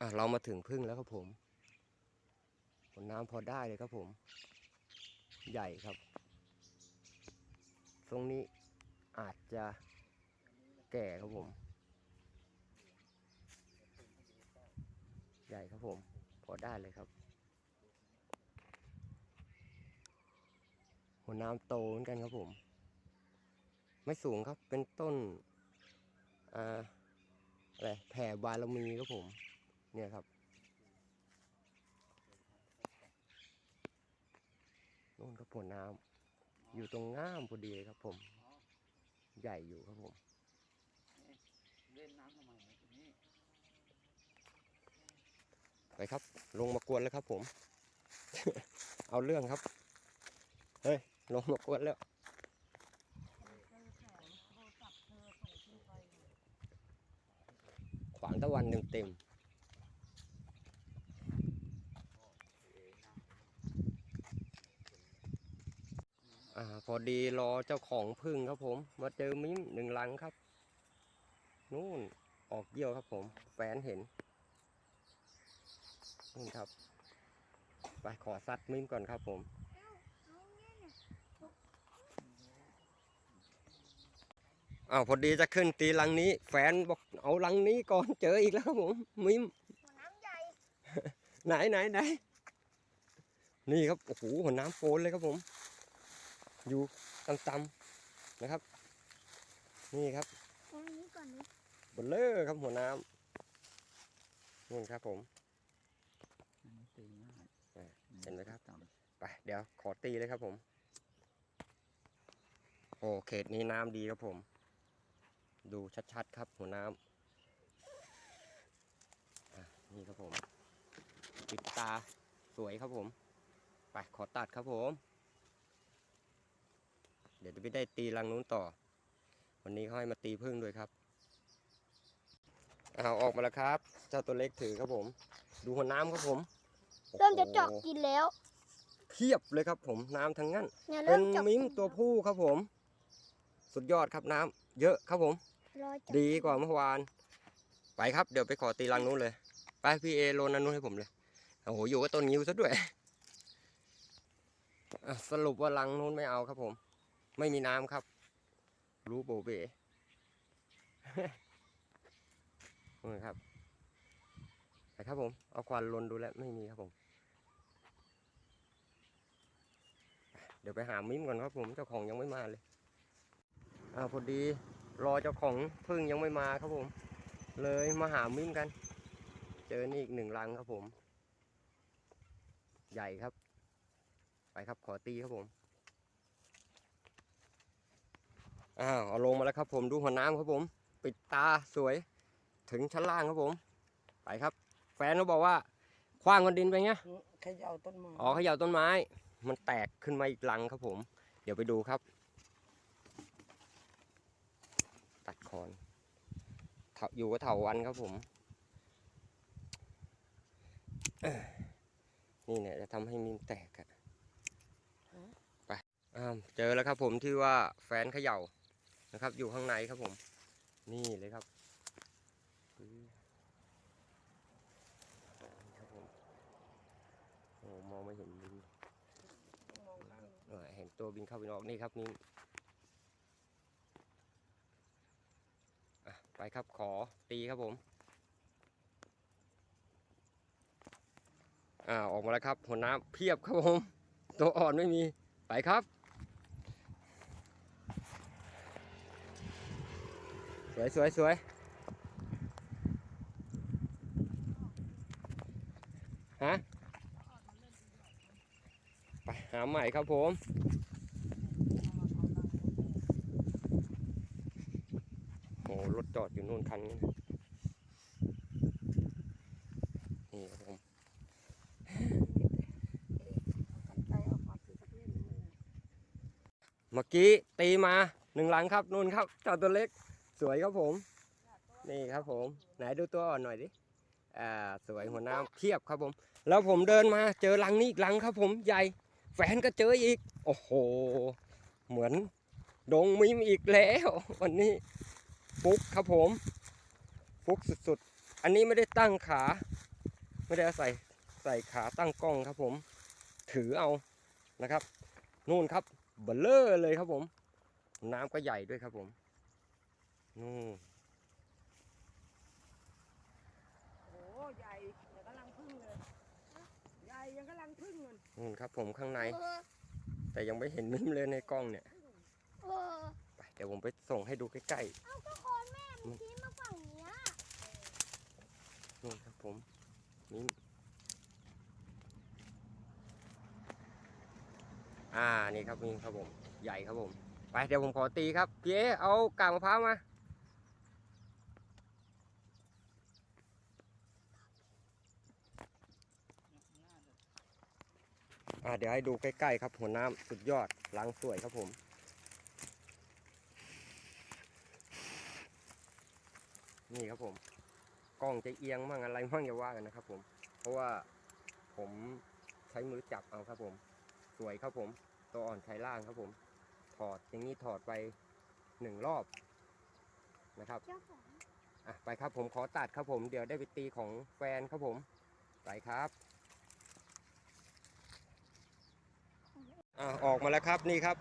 อะเรามาถึงพึ่งแล้วครับผมผลน้ำพอได้เลยครับผม ใหญ่ครับ ตรงนี้อาจจะแก่ครับผม ใหญ่ครับผม พอได้เลยครับหัวน้ำโตเหมือนกันครับผม ไม่สูงครับเป็นต้น อ่าอะไรแผ่บารมีครับผม เนี่ยครับนู่นครับผลน้ำอยู่ตรงง่ามพอดีเลยครับผม ใหญ่อยู่ครับผมเล่นน้ำทำไมตรงนี้ไปครับ ลงมากวนแล้วครับผม เอาเรื่องครับ เฮ้ย ลงมากวนแล้วขวางตะวันเต็มเต็มๆอ่า พอดีรอเจ้าของพึ่งครับผม มาเจอมิ้มหนึ่งลังครับ นู่นออกเยี่ยวครับผมแฟนเห็นนู่นครับไปขอซัดมิ้มก่อนครับผมอ้าวพอดีจะขึ้นตีลังนี้ แฟนบอกเอาลังนี้ก่อนเจออีกแล้วครับผมมิ้มหัวน้ำใหญ่ไหนไหนไหนนี่ครับโอ้โหหัวน้ำโฟนเลยครับผม อยู่ต่ำๆนะครับ นี่ครับตรงนี้ก่อนนะบนเลอร์ครับหัวน้ำนู่นครับ ผมมันตีง่ายเออเห็นไหมครับต่ไปเดี๋ยวขอตีเลยครับผม โอ้เขตนี้น้ำดีครับผม ดูชัดๆครับหัวน้ำอะนี่ครับผม ปิดตาสวยครับผม ไปขอตัดครับผมเดี๋ยวจะไปได้ตีรังนู้นต่อ วันนี้เขาให้มาตีพึ่งด้วยครับอ้าวออกมาแล้วครับ เจ้าตัวเล็กถือครับผม ดูหัวน้ำครับผมโอ้โหเริ่มจะเจาะกินแล้วเพียบเลยครับผมน้ำทั้งนั้น เนี่ยเป็เริ่นมเจาะมิ้มตัวผู้ครับผม สุดยอดครับน้ำเยอะครับผม รอเจาะดีกว่าเมื่อวาน ไปครับเดี๋ยวไปขอตีรังนู้นเลย ไปพี่เอโลนอันนู้นให้ผมเลย โอ้โหอยู่กับต้นงิ้วซะด้วยอะสรุปว่ารังนู้นไม่เอาครับผม ไม่มีน้ำครับ รู้โบเบนี่ครับไปครับผม เอาควันลนดูแล้วไม่มีครับผม เดี๋ยวไปหามิ้มก่อนครับผมเจ้าของยังไม่มาเลยอ่าพอดีรอเจ้าของพึ่งยังไม่มาครับผม เลยมาหามิ้มกัน เจอนี่อีกหนึ่งรังครับผม ใหญ่ครับ ไปครับขอตีครับผม อ้าวเอาลงมาแล้วครับผมดูหัวน้ำครับผม ปิดตาสวย ถึงชั้นล่างครับผม ไปครับ แฟนเขาบอกว่าคว้างก้อนดินไปเงี้ยำเขย่าต้นไม้อ๋อเขย่าต้นไม้ มันแตกขึ้นมาอีกลังครับผม เดี๋ยวไปดูครับ ตัดคอนเถาอยู่กับเถาวันครับผมเอ้อนี่เนี่ยจะทำให้มินแตกอะไปอ้าวเจอแล้วครับผมที่ว่าแฟนเขย่า นะครับ อยู่ข้างในครับผม นี่เลยครับครับผมโอ้มองไม่เห็นบินเออเห็นตัวบินเข้าบินออกนี่ครับนี่ไปครับขอตีครับผมอ่าออกมาแล้วครับหัวน้ำเพียบครับผม ตัวอ่อนไม่มีไปครับ สวยสวยสวยฮะไปหาใหม่ครับผมโอ้รถจอดอยู่นู่นคันนึงนี่ครับผมเมื่อกี้ตีมาหนึ่งหลังครับนู่นครับเจ้าตัวเล็ก สวยครับผม นี่ครับผม ไหนดูตัวอ่อนหน่อยดิอ่าสวยหัวน้ำเพียบครับผม แล้วผมเดินมาเจอลังนี้อีกลังครับผมใหญ่ แฟนก็เจออีก โอ้โห เหมือนดงมิมอีกแล้ว วันนี้ฟุกครับผมฟุกสุดๆ อันนี้ไม่ได้ตั้งขา ไม่ได้ใส่ใส่ขาตั้งกล้องครับผม ถือเอานะครับ นู่นครับเบลเลอร์เลยครับผม น้ำก็ใหญ่ด้วยครับผม นู่นโอ้ใหญ่ยังกำลังพึ่งเลยใหญ่ยังกำลังพึ่งมันนู่นครับผมข้างในเออแต่ยังไม่เห็นมิมเลยในกล้องเนี่ยเออไปเดี๋ยวผมไปส่งให้ดูใกล้เอาก็โคนแม่มันชี้มาฝั่งเนี้ยๆนู่นครับผมมิมอ่านี่ครับมิมครับผม ใหญ่ครับผม ไปเดี๋ยวผมขอตีครับพี่เอเอากากมะพร้าวมา อ่าเดี๋ยวให้ดูใกล้ๆครับ หัวน้ำสุดยอดล้างสวยครับผมนี่ครับผมกล้องจะเอียงมั่งอะไรมั่งอย่าว่ากันนะครับผม เพราะว่าผมใช้มือจับเอาครับผม สวยครับผม ตัวอ่อนใช้ล่างครับผม ถอดอย่างนี้ถอดไปหนึ่งรอบนะครับเจ้าของอะไปครับผมขอตัดครับผม เดี๋ยวได้ไปตีของแฟนครับผมไปครับ อะออกมาแล้วครับนี่ครับ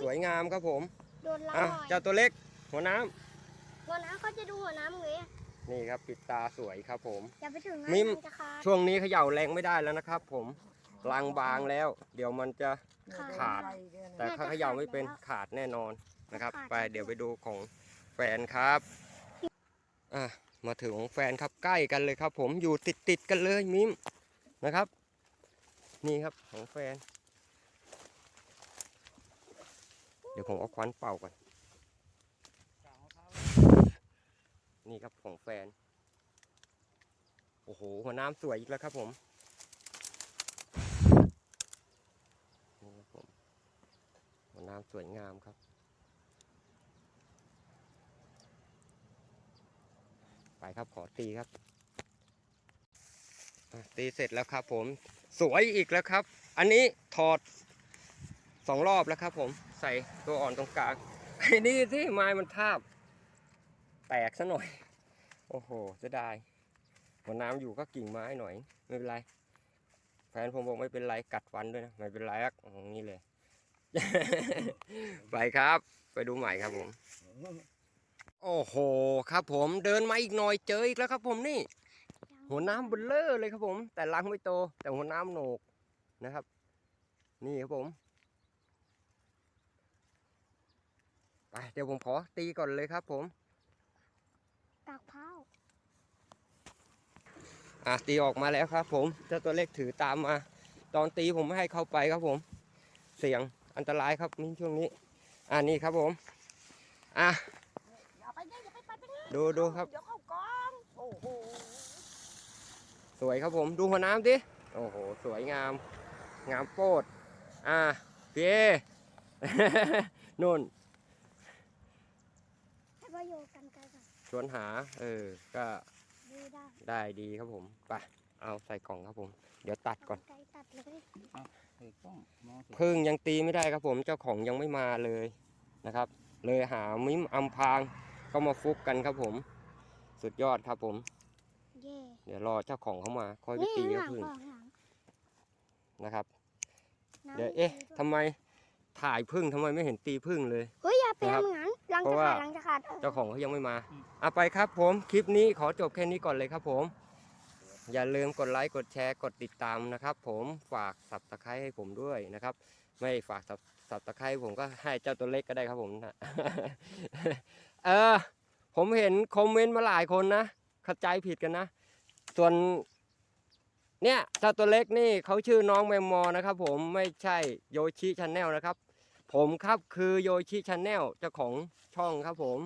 สวยงามครับผมโดนล้างอะหน่อยเจ้าตัวเล็ก หัวน้ำหัวน้ำเขาจะดูหัวน้ำเลยอะนี่ครับ ปิดตาสวยครับผม อย่าไปถึงนะมิมนจะขาดช่วงนี้เขย่าแรงไม่ได้แล้วนะครับ ผมลังบางแล้ว เดี๋ยวมันจะ ขาด แต่ถ้าเขย่าไม่เป็นขาดแน่นอนนะครับ ไปเดี๋ยวไปดูของแฟนครับอะมาถึงของแฟนครับใกล้กันเลยครับ ผมอยู่ติดติดๆกันเลยมิมนะครับ นี่ครับของแฟน เดี๋ยวผมเอาควันเป่าก่อน นี่ครับของแฟน โอ้โห หัวน้ำสวยอีกแล้วครับผมนี่ครับผมหัวน้ำสวยงามครับ ไปครับขอตีครับตีเสร็จแล้วครับผม สวยอีกแล้วครับ อันนี้ถอดสองรอบแล้วครับผม ใส่ตัวอ่อนตรงกลางไอ้นี่ที่ไม้มันทาบ แตกซะหน่อย โอ้โหเสียดายหัวน้ำอยู่ก็กิ่งไม้หน่อย ไม่เป็นไร แฟนผมบอกไม่เป็นไรกัดฟันด้วยนะ ไม่เป็นไรอะอย่างนี้เลย ไปครับ ไปดูใหม่ครับผม โอ้โห ครับผมเดินมาอีกหน่อยเจออีกแล้วครับ ผมนี่ หัวน้ำเบลเลอร์เลยครับผม แต่รังไม่โต แต่หัวน้ำโหนกนะครับ นี่ครับผม ไป เดี๋ยวผมขอตีก่อนเลยครับผมตากเพ้าอะตีออกมาแล้วครับ ผมเจ้าตัวเล็กถือตามมา ตอนตีผมไม่ให้เข้าไปครับผม เสียงอันตรายครับนี่ช่วงนี้ อ่านี่ครับผม อะอย่าไปเนี่ยอย่าไปไปไปเนี่ยดูดูครับเดี๋ยวเข้ากองโอ้โหสวยครับผมดูหัวน้ำดิโอ้โหสวยงาม งามโปดอะพี่เอนุ่นให้ประ โยชน์กันไกลก่อนชวนหา เออ ก็ดูได้ได้ดีครับผมไปเอาใส่กล่องครับผม เดี๋ยวตัดก่อนเาไกลตัดเลยเฮ้ยกล้องมองสิพึ่งยังตีไม่ได้ครับผมเจ้าของยังไม่มาเลยนะครับ เลยหามิมอำพรางเข้ามาฟุกกันครับผม สุดยอดครับผม เย่เดี๋ยวรอเจ้าของเขามาค่อยไปนี่ตีข้างกับหลังพึ่งก่อนข้างหลังนะครับน้ำเดี๋ยวเอ๊ะมีด้วยทำไมถ่ายพึ่งทำไมไม่เห็นตีพึ่งเลย เฮ้ยอย่าเป็นนะครับเหมือน หลังเพจะราะขาว่าดหลังจะขาดเจ้าของเขายังไม่มาอะไปครับผม คลิปนี้ขอจบแค่นี้ก่อนเลยครับผม อย่าลืมกดไลค์ กดแชร์ กดติดตามนะครับผมฝากสับตะไคร้ให้ผมด้วยนะครับ ไม่ฝากสับสับตะไคร้ผมก็ให้เจ้าตัวเล็กก็ได้ครับผมนะ เออ ผมเห็นคอมเมนต์มาหลายคนนะเข้าใจผิดกันนะ ส่วน เนี่ยเจ้าตัวเล็กนี่เขาชื่อน้องแมมมอนะครับผมไม่ใช่โยชิชาแนลนะครับ ผมครับคือโยชิชาแนลเจ้าของช่องครับผม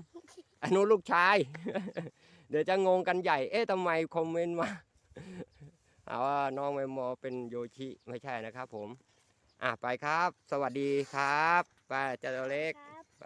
อันนู้นลูกชาย เดี๋ยวจะงงกันใหญ่ เอ๊ะทำไมคอมเมนต์มาเอาว่าน้องแมมมอเป็นโยชิไม่ใช่นะครับ ผม อะไปครับ สวัสดีครับไปเจ้าตัวเล็กครับไป